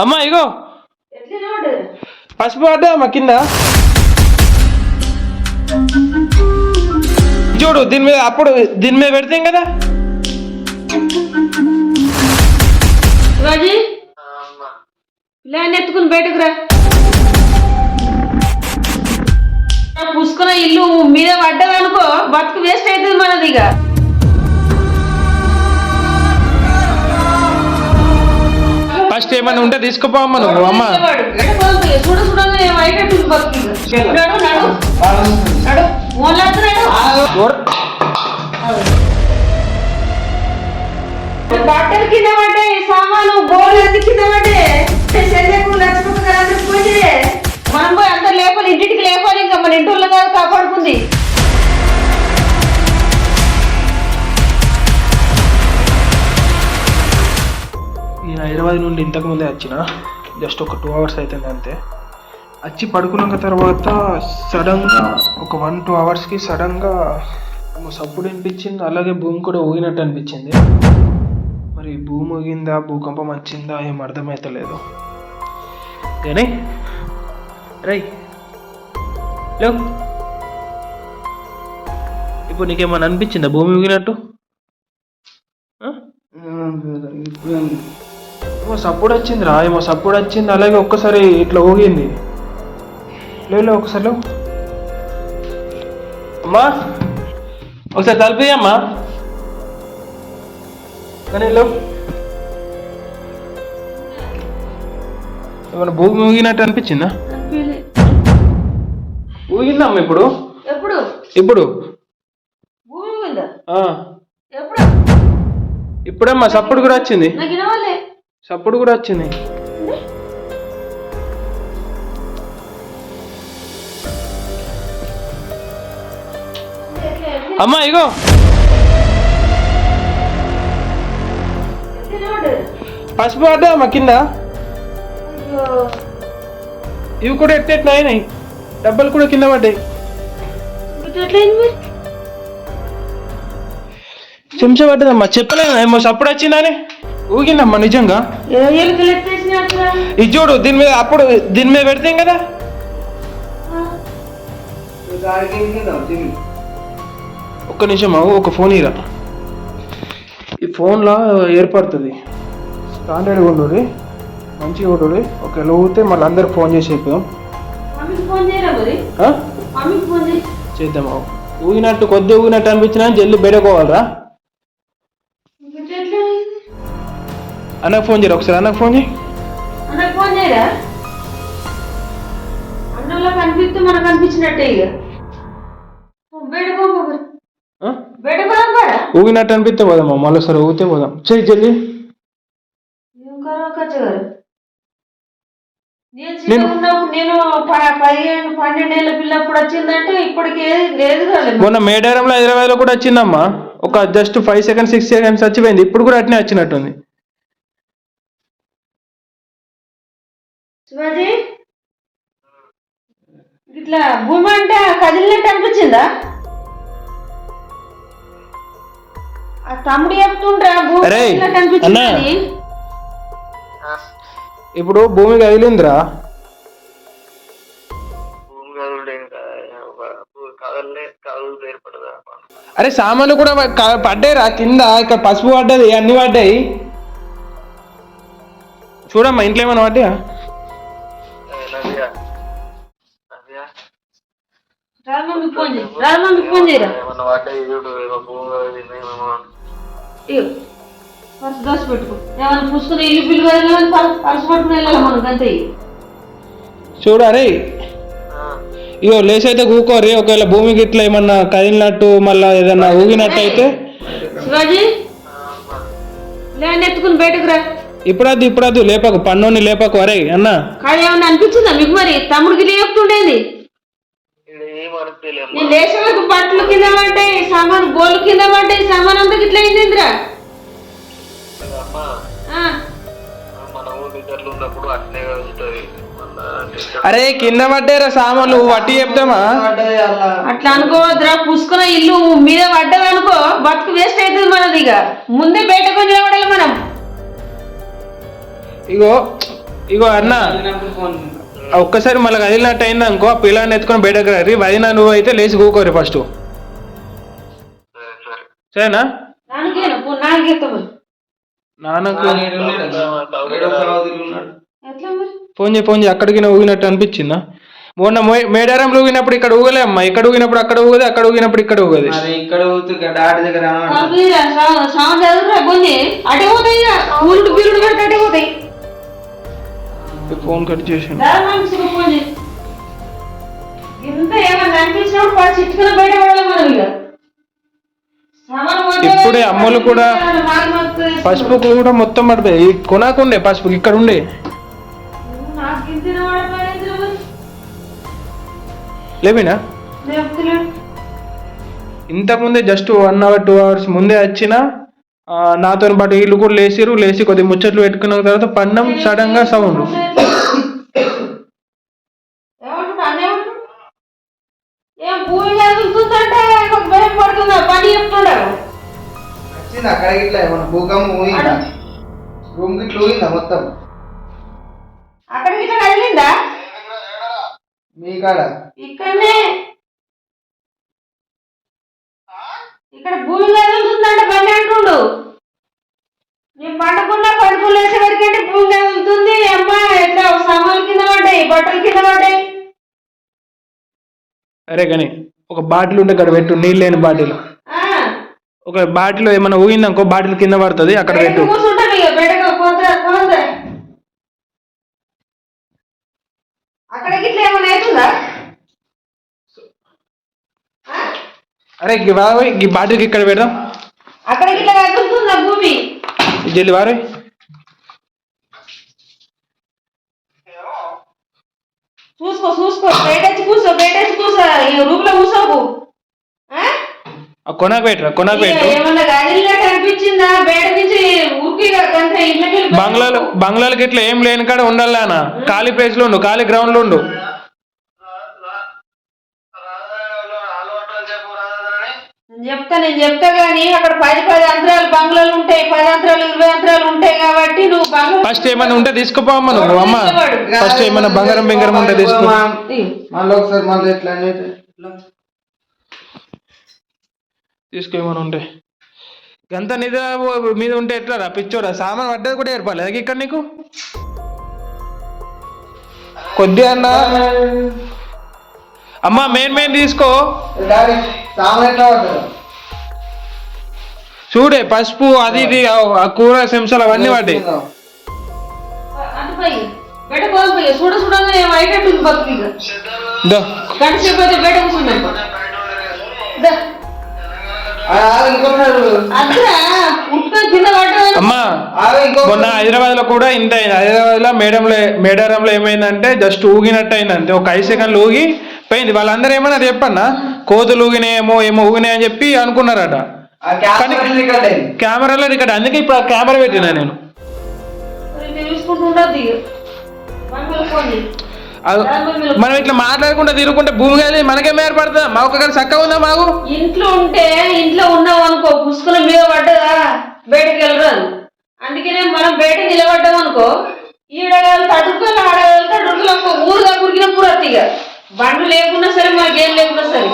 అమ్మా ఇగో. పసుపు పడ్డా అమ్మా కింద. చూడు దీని మీద అప్పుడు దీని మీద పెడతాం కదా? శివాజీ పిల్లని ఎత్తుకుని బయటకు రా. పుసుకున్న ఇల్లు మీద పడ్డదనుకో బతుకు వేస్ట్ అవుతుంది మనది ఇక. ఇక. నడు, నడు. నడు. మోలాడుతున్నాడు. ఎవరు? బట్టలు కింద పడ్డాయి సామాను బోర్లు అన్ని కింద పడ్డాయి లక్ష్మకు పోయి మనం పోయి అందరు లేపాలి ఇంటికి లేపాలి ఇంకా మన ఇంటి వాళ్ళ కాదు కాపాడుకుంది హైదరాబాద్ నుండి ఇంతకు ముందే వచ్చిన జస్ట్ ఒక టూ అవర్స్ అవుతుంది అంతే. వచ్చి పడుకున్నాక తర్వాత సడన్గా ఒక వన్ టూ అవర్స్కి సడన్గా సప్పుడు అనిపించింది అలాగే భూమి కూడా ఊగినట్టు అనిపించింది. మరి భూమి ఊగిందా భూకంపం వచ్చిందా ఏం అర్థమవుతలేదు కానీ రై లేవు ఇప్పుడు నీకేమైనా అనిపించిందా భూమి ఊగినట్టు? ఏమో సప్పుడు వచ్చింది రా ఏమో సప్పుడు వచ్చింది అలాగే ఒక్కసారి ఇట్లా ఊగింది. లేదు ఒకసారి లేవు. అమ్మా ఒకసారి తలుపు అమ్మా కానీ లేవు ఏమన్నా భూమి ఊగినట్టు అనిపించిందా. ఊగిందమ్మా ఇప్పుడు. ఎప్పుడు? ఇప్పుడు. ఇప్పుడమ్మా సప్పుడు కూడా వచ్చింది. చప్పుడు సప్పుడు కూడా వచ్చింది. అమ్మా ఇగో. పసుపు పడ్డా అమ్మ కింద? ఇవి కూడా ఎట్టెట్లా అయినాయి? డబ్బలు కూడా కింద పడ్డాయి. ఎట్లయింది చెంచా పడ్డదమ్మా చెప్పలేను ఏమో సప్పుడు వచ్చిందని? ఊగిందమ్మా నిజంగా? ఇది చూడు దీని మీద అప్పుడు దీని మీద పెడతాం కదా? ఒక్క నిమిషం ఒక ఫోన్ ఇరా ఈ ఫోన్లో ఏర్పడుతుంది. స్టాండర్డ్ ఉండదు మంచిగా ఉండదు ఒకవేళ ఊగితే మళ్ళీ అందరికి ఫోన్ చేసి చేయి. చేద్దాం. ఊగినట్టు కొద్ది ఊగినట్టు అనిపించినా జల్లి బెడకోవాలరా అన్నకు ఫోన్ చేయరా ఒకసారి అన్నకు ఫోన్ చేయి అన్నకు ఫోన్ చేయరా అన్నంలో కనిపిస్తే మనకు కనిపించినట్టే ఇక ఊగినట్టు అనిపిస్తే పోదాం మళ్ళీ సరే ఊగితే పోదాం చెయ్యి కచ్చగారు నేను పిల్లప్పుడు వచ్చిందంటే ఇప్పటికి లేదు మొన్న మేడారంలో హైదరాబాద్లో కూడా వచ్చిందమ్మా ఒక just five seconds six seconds వచ్చిపోయింది ఇప్పుడు కూడా అట్నే వచ్చినట్టుంది శివాజీ? ఇట్లా భూమి అంటే కదిలినట్టు అనిపించిందా ఆ తమ్ముడు చెప్తుండ్రా భూమి అరే, కదిలినట్టు అనిపించింది అన్నా. అని. ఇప్పుడు భూమి కదిలిందిరా. భూమి కదులుడే కదలలే కదులు ఏర్పడదా? అరే సామాన్లు కూడా క- పడ్డాయిరా కింద ఇక్కడ పసుపు పడ్డది అన్ని పడ్డాయి. చూడమ్మా ఇంట్లో ఏమైనా పడ్డాయా? రాజు మమ్మీకి ఫోన్ చేయరా పర్సు దోశ పెట్టుకో ఏమైనా పుసుకుని ఇల్లు బిల్లు కదలని పర్సు పట్టుకుని వెళ్ళాలి మనకు అంతే ఇక. చూడు అరే. ఆ, ఇగో లేసైతే కూకోరి ఒకవేళ భూమికి ఇట్లా ఏమన్నా కదిలినట్టు మళ్ళా ఏదన్నా ఊగినట్టు అయితే శివాజీ. లేని ఎత్తుకుని బయటకు రా. ఇప్పుడద్దు ఇప్పుడద్దు లేపకు పన్నోని లేపకు అరే అన్న. కానీ ఏమన్నా అనిపించిందా మీకు మరి? తమ్ముడికి ఈడ లేచేందుకు బట్టలు కింద పడ్డాయి సామాన్ బోలు కింద పడ్డాయి సామాన్ అంతా ఇట్లా అయిందిరా అరే కింద పడ్డారా సామాన్లు వట్టి చెప్తామా? అట్లా అనుకోవద్దురా పుసుకున్న ఇల్లు మీద పడ్డది అనుకో బతుకు వేస్ట్ అవుతుంది మనది ఇక. ముందే బయటకు నిలబడాలి మనం. ఇగో ఇగో అన్న. ఒక్కసారి మళ్ళీ కదిలినట్టు అయింది అనుకో ఆ పిల్లని ఎత్తుకొని బయటకు రీ. వదిన నువ్వు అయితే లేచి కూకోరు ఫస్ట్ సరే సరే సరేనా నాన్నకు ఎట్లా మరి? ఫోన్ చేయి ఫోన్ చేయి. అక్కడికి ఊగినట్టు అనిపించిందా? మొన్న మో- మేడారంలో ఊగినప్పుడు ఇక్కడ ఊగలే అమ్మా ఇక్కడ ఊగినప్పుడు అక్కడ ఊగదు అక్కడ ఊగినప్పుడు ఇక్కడ ఊగదు. మరి ఇక్కడ డాడి దగ్గర ఫోన్ కట్ చేసి ఇప్పుడే అమ్మలు కూడా పసుపు కూడా మొత్తం పడిపోయి. కొనాకుండే పసుపు ఇక్కడ ఉండే. లేవినా? ఇంతకుముందే just one hour two hours ముందే వచ్చిన నాతో పాటు వీళ్ళు కూడా లేచిరు లేచి కొద్ది ముచ్చట్లు పెట్టుకున్న తర్వాత పన్నం సడన్గా సౌండ్. అక్కడ ఇట్లా ఏమన్నా? భూకంపం రూమ్ గిట్ల మొత్తం? ఇట్లా కదిలిందా? మీ కాడ? ఇక్కడనే. ఇక్కడ భూమి కదులుతుందంటే బండి అంటుండు. నేను పండుకున్నా పడుకుని లేచేవాడికి అంటే భూమి కదులుతుంది అమ్మ ఎట్లా సామాన్లు కింద పడ్డాయి బట్టలు కింద పడ్డాయి? అరే కానీ ఒక బాటిల్ ఉంటే ఇక్కడ పెట్టు నీళ్ళు లేని బాటిల్. ఒక బాటిల్ ఏమైనా ఊగిందనుకో బాటిల్ కింద పడుతుంది అక్కడ పెట్టు? అరే ఈ బాటిల్కి ఇక్కడ పెడదాం. కదులుతుందా భూమి? జల్ది వారే చూసుకో చూసుకో బయట కూర్చో బయట కూర్చో. ఈ రూమ్లో? ఆ? కొనాకు పెట్టరా కొనాకు పెట్టు. ఏమన్నా కదిలినట్టు అనిపించిందా బయట నుంచి బంగ్లాలు బంగ్లాలకి ఇట్లా ఏం లేని కాడ ఉండాలి అన్న ఖాళీ ప్లేస్లో ఉండు ఖాళీ గ్రౌండ్లో ఉండు. చెప్తా నేను చెప్తా గానీ అక్కడ పది పది అంతరాలు బంగ్లాలు ఉంటాయి పది అంతరాలు ఇరవై అంతరాలు ఉంటాయి కాబట్టి నువ్వు బంగ్లా ఫస్ట్ ఏమైనా ఉంటే తీసుకోపోమ్మా నువ్వు అమ్మ. ఫస్ట్ ఏమైనా బంగారం బంగారం ఉంటే తీసుకో మళ్ళీ ఒకసారి మళ్ళీ ఎట్లా అనేది తీసుకో ఏమైనా ఉంటే. ఎంత నిద్ర మీద ఉంటే ఎట్లా రా పిచ్చోడా? సామాన్ పడ్డది కూడా ఏర్పడలేదు ఇక్కడ నీకు? కొద్దిగా అన్న. అమ్మా మెయిన్ మెయిన్ తీసుకో. సామాన్ ఎట్లా చూడే పసుపు అది ఇది ఆ- కూర చెంచాలు అవన్నీ పడ్డా అమ్మా మొన్న హైదరాబాద్లో కూడా ఇంత అయింది. హైదరాబాద్లో మేడంలో మేడారంలో ఏమైందంటే జస్ట్ ఊగినట్టు అయింది అంతే. ఒక ఐదు సెకండ్లు ఊగి పోయింది. వాళ్ళందరూ ఏమన్నా చెప్పన్నా? కోతులు ఊగినాయేమో ఏమో ఊగినాయి అని చెప్పి అనుకున్నారట. రికార్డ్ కెమెరాలో ఇక్కడ అందుకే ఇప్పుడు ఆ కెమెరా పెట్టినా నేను. మనం ఇట్లా మాట్లాడుకుంటా తిరుగుకుంటే భూమి గాలి మనకేం ఏర్పడుతుందా మా ఒక్క గారి చక్కగా ఉందా మాకు? ఇంట్లో ఉంటే ఇంట్లో ఉన్నావు అనుకో పుస్తకం మీద పడ్డదా బయటకు వెళ్ళరాదు. అందుకనే మనం బయట నిలబడ్డాం అనుకో ఈడగాలు తడుకోలు ఆడగాలు తడుకులు ఒక ఊరుగా కురికిన పూరత్తి ఇక. బండ్లు లేకున్నా సరే మనకేం లేకున్నా సరే.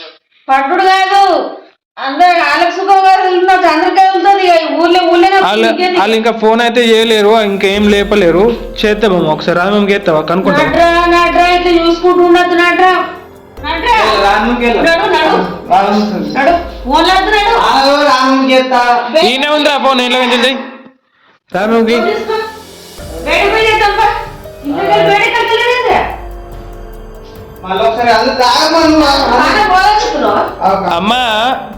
చెప్పి. పట్టుడు కాదు. అందరు ఊళ్ళో వాళ్ళు వాళ్ళు ఇంకా ఫోన్ అయితే చేయలేరు ఇంకేం లేపలేరు. చేస్తాము ఒకసారి మేము చేస్తావా కనుక్కుంటాం. నడ్రా. ఈయన ఉందిరా ఫోన్ ఇంట్లో రామకి పోదాచుకున్నావా? అమ్మా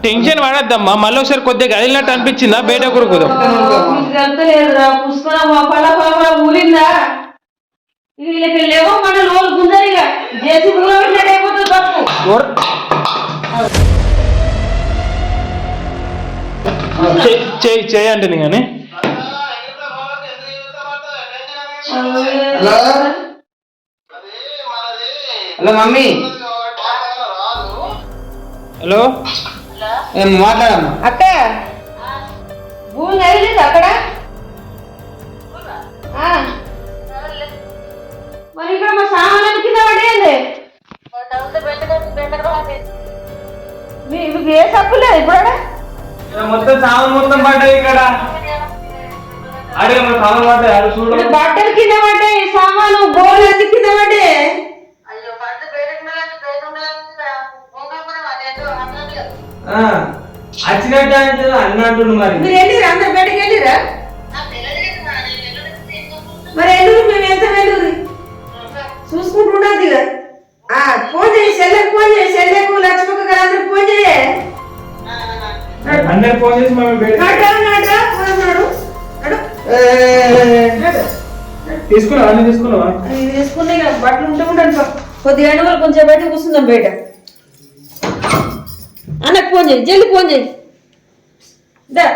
టెన్షన్ పడద్దమ్మా. మళ్ళీ ఒకసారి కొద్దిగా కదిలినట్టు అనిపించిందా? బయట కురుకుదాం నీకు వెళ్తలేదురా పుస్తకం మా పళ్ళ పళ్ళ ఊరిందా ఇది వీళ్ళకి లేవో మన లోలు గుంజరిగా జేసీ కూడా పెట్టినట్టు అయిపోతుంది తప్పు. చేయండి కానీ. ఆ, హలో? Hello mummy. హలో? ఏం మాట్లాడమ్మా? అక్క. భూమి అక్కడ? ఇక్కడ మా సామాన్లు కింద పడేయండి. మీ మీకు ఏ తప్పు లేదు ఇప్పుడు? మొత్తం సామాన్ మొత్తం పడ్డాయి ఇక్కడ. అడిగే మన సామాన్ పడ్డాయి. అది చూడు. బట్టలు కింద పడ్డాయి సామాను బోర్లు అన్ని కింద పడ్డాయి. వచ్చినట్టు అన్నట్టు మరి. మీరు వెళ్ళిరా అందరు బయటకు వెళ్ళిరా? ఫోన్ చేసి మేము బయట తీసుకున్నావా? అన్ని తీసుకున్నావా? వేసుకున్నా ఇక బట్టలు ఉంటే ఉంటాను కొద్దిగా వరకు కొంచెం బయట కూర్చుందాం బయట. అన్నకు ఫోన్ చేయి జల్ది ఫోన్ చేయి. దా.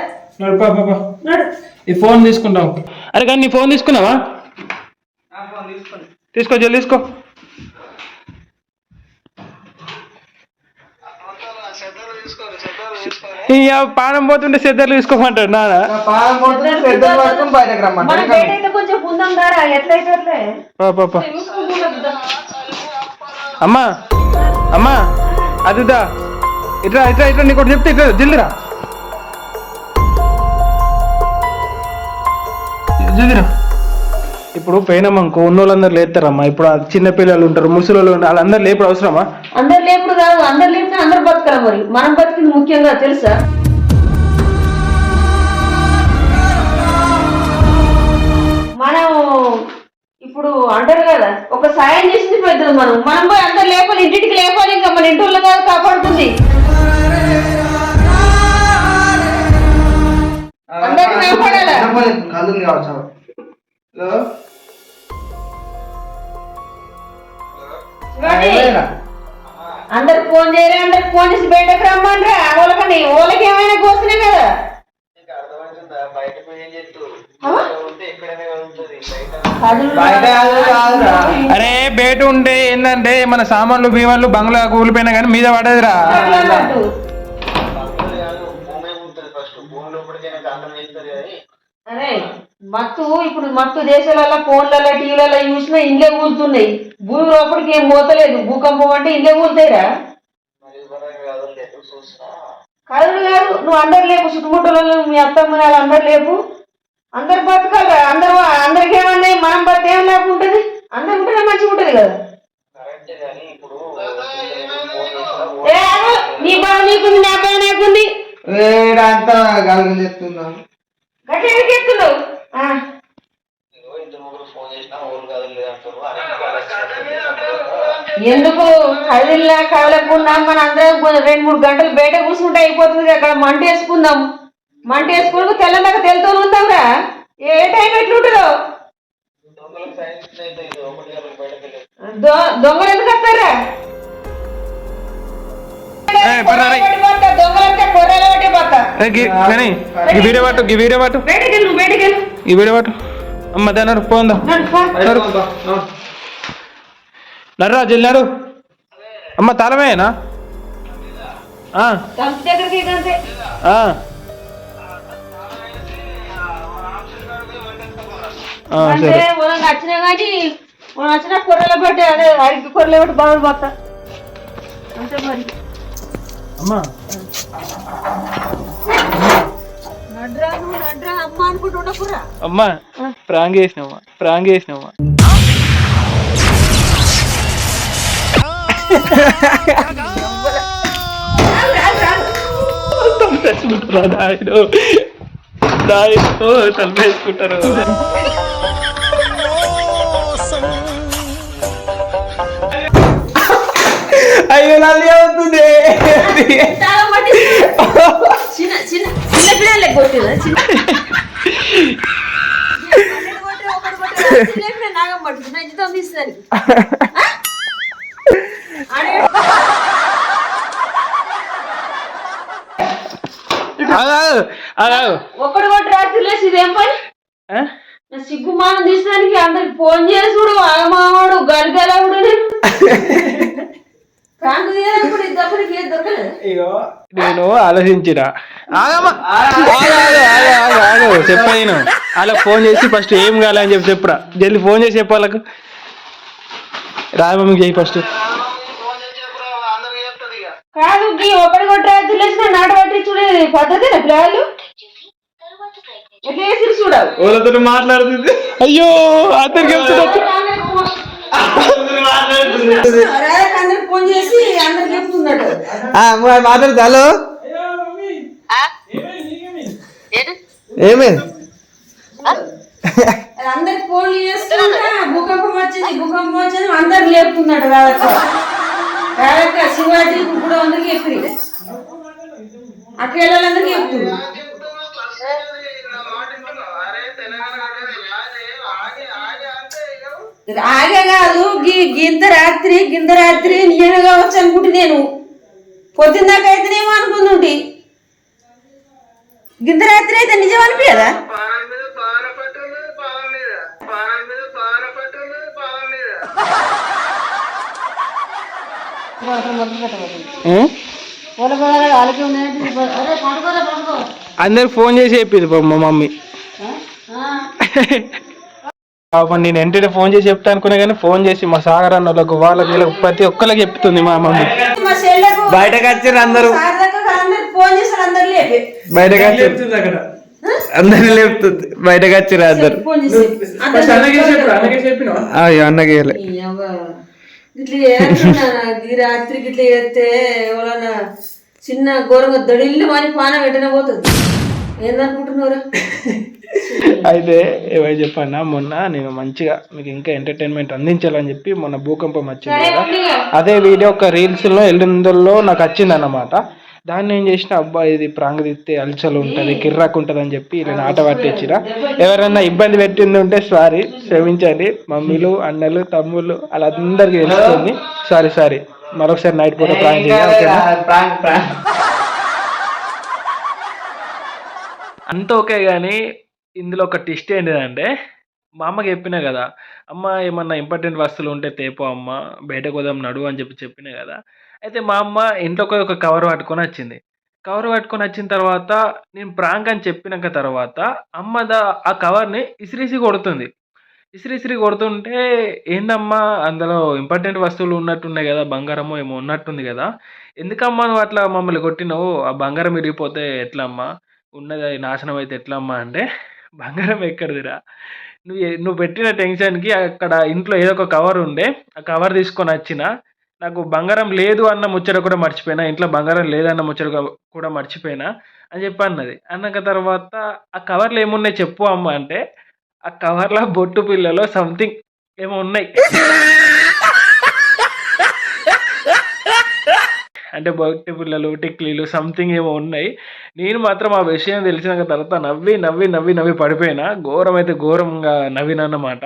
నడు పా పా, పా. నడు. ఈ ఫోన్ తీసుకుంటాం. అరే కానీ నీ ఫోన్ తీసుకున్నావా? తీసుకో జల్ది తీసుకో. ఇక పానం పోతుంటే సిద్ధర్లు తీసుకోమంటాడు నాన్న పాలం పోతుంది పెద్దలు పట్టుకొని బయటకు మన రమ్మంటారు బయట అయితే కొంచెం పుందాం దారా ఎట్లయితే అట్లే. పా పా పా. చూసుకుంటున్నా అమ్మా అమ్మా అదిదా. ఇట్లా ఇట్లా ఇట్లా నీకు ఒకటి చెప్తే ఇట్లా జల్దిరా జల్దిరా ఇప్పుడు పోయినామనుకో ఉన్నోళ్ళందరూ లేస్తారమ్మా ఇప్పుడు ఆ చిన్న పిల్లలు ఉంటారు ముసలి వాళ్ళు ఉంటారు వాళ్ళందరూ లేపుడు అవసరమా అందరు లేపుడు కాదు అందరు లేపితే అందరు బతకరా మరి మనం బతికింది ముఖ్యంగా తెలుసా మనం ఇప్పుడు అంటారు కదా ఒక సాయం చేసింది పెద్దది మనం మనం పోయి అందరు లేపాలి ఇంటికి లేపాలి ఇంకా మన ఇంటి వాళ్ళు కాదు కాపాడుతుంది అందరికీ? కళ్ళు కావచ్చు అందరు ఫోన్ చేయరా? అందరు ఫోన్ చేసి బయటకు రమ్మనరా వాళ్ళకని వాళ్ళకి ఏమైనా కోసినా కదా. అరే బయట ఉంటే ఏంటంటే మన సామాన్లు భీమాన్లు బంగ్లా కూలిపోయినా కానీ మీద పడేదిరా. అరే మత్తు ఇప్పుడు మత్తు దేశాలలో ఫోన్లలో టీవీలలో చూసినా ఇండ్లే కూలుతున్నాయి. భూమి లోపలికి ఏం పోతలేదు. భూకంపం అంటే ఇండ్లే కూలుతాయిరా. కాదు కాదు నువ్వు అందరు లేపు చుట్టుముట్టలలో మీ అత్తమ్మ వాళ్ళు అందరు లేపు. అందరు బతకాలి అందరు అందరికి ఏమన్నా మనం బతి ఏం లేకుంటుంది అందరు ఉంటేనే మంచిగా ఉంటుంది కదా. నీ నీకుంది నా నాకుంది. గట్ల ఎత్తున్నావు ఎందుకు? కదిలినా కదలకుండా మన అందరం రెండు మూడు గంటలు బయట కూర్చుంటే అయిపోతుంది అక్కడ మంట వేసుకుందాం. మంట వేసుకుని తెల్లదాకా తెలుతూ ఉందాంరా ఏ టైం ఎట్లుంటుందో? దొంగలు ఎందుకు వస్తారా? వీడియో పట్టు ఈ వీడియో పట్టు బయటకి వెళ్ళు బయటకి వెళ్ళు ఈ వీడియో పట్టు అమ్మ దాని పోందా నడు, పో. నర్రా జిల్లాడు అమ్మ తాళమేనా ఆ, కంపు దగ్గరికి ఇదంతే ఆ. ఆ, అంటే సరే. నచ్చినా కానీ నచ్చిన పట్టే అదే అడిగి పట్టి అంతే మరి. అమ్మా. అమ్మ అమ్మా ప్రాంగ్ చేసినావా ప్రాంగ్ చేసినావా తలపేసుకుంటారా నాయన నాయన తలపేసుకుంటారు? అవుతుంది. మట్టి చిన్న చిన్న చిన్న పిల్లలకి కొట్టిందా? చిన్న ఒకటి నాగం పట్టుకున్నా జీతం తీస్తారు ఒకటి కొట్టి రాత్రి లేచి ఇదేం పని? నా సిగ్గు మానం తీసడానికి అందరికి ఫోన్ చేసుడు ఆగమావాడు గలిగలవుడు నేను. ఇగో. నేను ఆలోచించిన. చెప్పా నేను. వాళ్ళకి ఫోన్ చేసి ఫస్ట్ ఏం కాలే అని చెప్పి చెప్పురా. జల్ది ఫోన్ చేసి చెప్పు వాళ్ళకు. రామమ్మకి చేయి ఫస్ట్. రాజమమ్మకి కాదు ఒకటి కొట్టి తెలిసిన నాట పట్టి చూడే పద్ధతి పిల్లలు వాళ్ళతో మాట్లాడుతుంది. అయ్యో అందరికి ఫోన్ చేసి అందరికి చెప్తున్నాడు మాట్లాడుతా హలో? ఏమైంది అందరికి ఫోన్ చేస్తున్నా భూకంపం వచ్చింది భూకంపం వచ్చింది అందరు లేపుతున్నాడు రాధక్క రాధక్క శివాజీ ఇప్పుడు అందరికి చెప్పి అక్కడ అందరికి చెప్తున్నా నా మాట వింటున్నావా? అరే తెలంగాణ కట్టేది యాదే, ఆగి ఆగి అంటే ఆగే కాదు గీ గింత రాత్రి గింత రాత్రి నేను కావచ్చు అనుకుంటే నేను. పొద్దున్న దాకా అయితేనేమో అనుకుంటుంటి. గింత రాత్రి అయితే నిజం అనిపించదా? అందరు ఫోన్ చేసి చెప్పింది పాపం మా మమ్మీ. పాపం నేను వెంటనే ఫోన్ చేసి చెప్తా అనుకున్నా కానీ ఫోన్ చేసి మా సాగర్ అన్న వాళ్ళకు వాళ్ళకి వీళ్ళకి ప్రతి ఒక్కరికి చెప్తుంది మా మమ్మీ. బయటకు వచ్చారు అందరూ. బయటకు వచ్చారు అందరిని లేపుతుంది. బయటకు వచ్చారు అందరు. ఫోన్ చేసి. అయ్యో అన్నకి ఇయ్యలే. ఈ అవ్వ. ఇట్లా చేస్తున్నా ఈ రాత్రి ఇట్లా చేస్తే ఎవరన్నా చిన్న ఘోరంగా దడిల్లు అని పానం వెంటనే పోతుంది. ఏందనుకుంటున్నారా? అయితే ఏమై చెప్పన్నా మొన్న నేను మంచిగా మీకు ఇంకా ఎంటర్టైన్మెంట్ అందించాలని చెప్పి మొన్న భూకంపం వచ్చింది కదా. అదే వీడియో ఒక రీల్స్లో ఎల్లుందల్లో నాకు వచ్చింది అన్నమాట దాన్ని ఏం చేసిన అబ్బా ఇది ప్రాంగ తిత్తే అలచలు ఉంటది కిర్రాకు ఉంటది అని చెప్పి ఇలా నాట పట్టించిన ఎవరైనా ఇబ్బంది పెట్టింది ఉంటే సారీ క్షమించండి. మమ్మీలు అన్నలు తమ్ముళ్ళు వాళ్ళందరికీ తెలుస్తుంది. Sorry sorry. మరొకసారి నైట్ పూట ప్రాంక్ చేయాలి ఓకేనా ప్రాంక్ ప్రాంక్ అంత ఓకే కానీ ఇందులో ఒక టెస్ట్ ఏంటిదంటే మా అమ్మకి చెప్పినా కదా అమ్మ ఏమన్నా ఇంపార్టెంట్ వస్తువులు ఉంటే తేపో అమ్మ బయట పోదాం నడు అని చెప్పి చెప్పినా కదా. అయితే మా అమ్మ ఇంట్లోకి ఒక కవర్ పట్టుకొని వచ్చింది. కవర్ పట్టుకొని వచ్చిన తర్వాత నేను ప్రాంక్ అని చెప్పినాక తర్వాత అమ్మ దా ఆ కవర్ని ఇసిరిసి కొడుతుంది. ఇసిరి కొడుతుంటే ఏందమ్మా అందులో ఇంపార్టెంట్ వస్తువులు ఉన్నట్టున్నాయి కదా బంగారము ఏమో ఉన్నట్టుంది కదా ఎందుకమ్మా నువ్వు అట్లా మమ్మల్ని కొట్టినావు? ఆ బంగారం విరిగిపోతే ఎట్లా అమ్మా ఉన్నది అది నాశనం అయితే ఎట్లమ్మా అంటే బంగారం ఎక్కడిదిరా? నువ్వు నువ్వు పెట్టిన టెన్షన్కి అక్కడ ఇంట్లో ఏదో ఒక కవర్ ఉండే ఆ కవర్ తీసుకొని వచ్చిన నాకు బంగారం లేదు అన్న ముచ్చట కూడా మర్చిపోయినా ఇంట్లో బంగారం లేదన్న ముచ్చట కూడా- మర్చిపోయినా అని చెప్పి అన్నది. అన్నాక తర్వాత ఆ కవర్లు ఏమున్నాయి చెప్పు అమ్మ అంటే ఆ కవర్లో బొట్టు పిల్లలో సంథింగ్ ఏమో ఉన్నాయి. అంటే బొట్టు పిల్లలు టిక్లీలు సంథింగ్ ఏమో ఉన్నాయి. నేను మాత్రం ఆ విషయం తెలిసిన తర్వాత నవ్వి నవ్వి నవ్వి నవ్వి పడిపోయినా ఘోరం అయితే ఘోరంగా నవ్వినన్నమాట.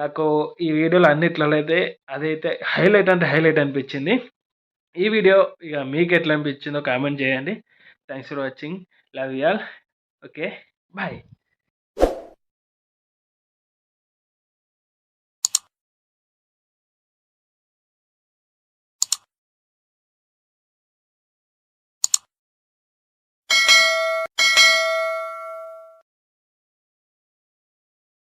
నాకు ఈ వీడియోలు అన్నిట్లలో అయితే అదైతే హైలైట్ అంటే హైలైట్ అనిపించింది. ఈ వీడియో ఇక మీకు ఎట్లా అనిపించిందో కామెంట్ చేయండి. Thanks for watching love y'all okay bye